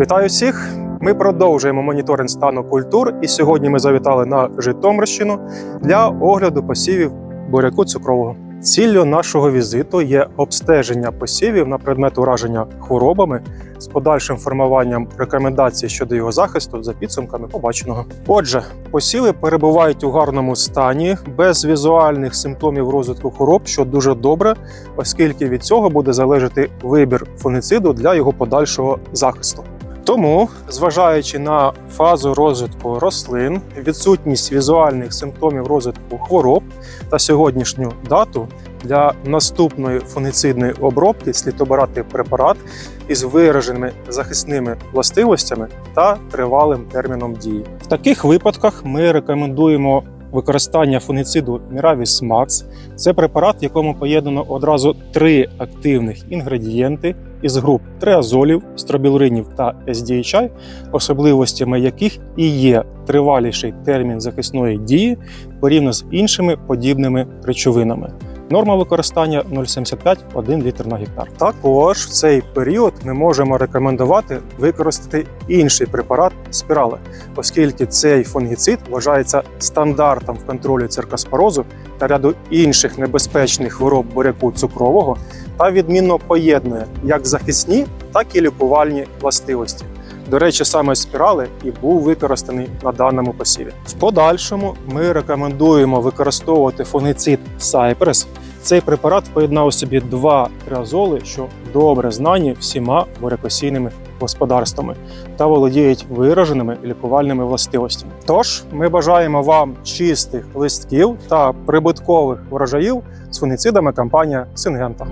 Вітаю всіх! Ми продовжуємо моніторинг стану культур, і сьогодні ми завітали на Житомирщину для огляду посівів буряку цукрового. Ціллю нашого візиту є обстеження посівів на предмет ураження хворобами з подальшим формуванням рекомендацій щодо його захисту за підсумками побаченого. Отже, посіви перебувають у гарному стані, без візуальних симптомів розвитку хвороб, що дуже добре, оскільки від цього буде залежати вибір фунгициду для його подальшого захисту. Тому, зважаючи на фазу розвитку рослин, відсутність візуальних симптомів розвитку хвороб та сьогоднішню дату для наступної фунгицидної обробки слід обирати препарат із вираженими захисними властивостями та тривалим терміном дії. В таких випадках ми рекомендуємо використання фунгициду Miravis Max. Це препарат, в якому поєднано одразу три активних інгредієнти із груп триазолів, стробілуринів та SDHI, особливостями яких і є триваліший термін захисної дії порівняно з іншими подібними речовинами. Норма використання 0,75-1 літр на гектар. Також в цей період ми можемо рекомендувати використати інший препарат спірали, оскільки цей фунгіцид вважається стандартом в контролі циркоспорозу та ряду інших небезпечних хвороб буряку цукрового та відмінно поєднує як захисні, так і лікувальні властивості. До речі, саме спірали і був використаний на даному посіві. В подальшому ми рекомендуємо використовувати фунгицид Cypress. Цей препарат поєднав у собі два триазоли, що добре знані всіма бурякосійними господарствами та володіють вираженими лікувальними властивостями. Тож ми бажаємо вам чистих листків та прибуткових врожаїв з фунгицидами компанія Сингента.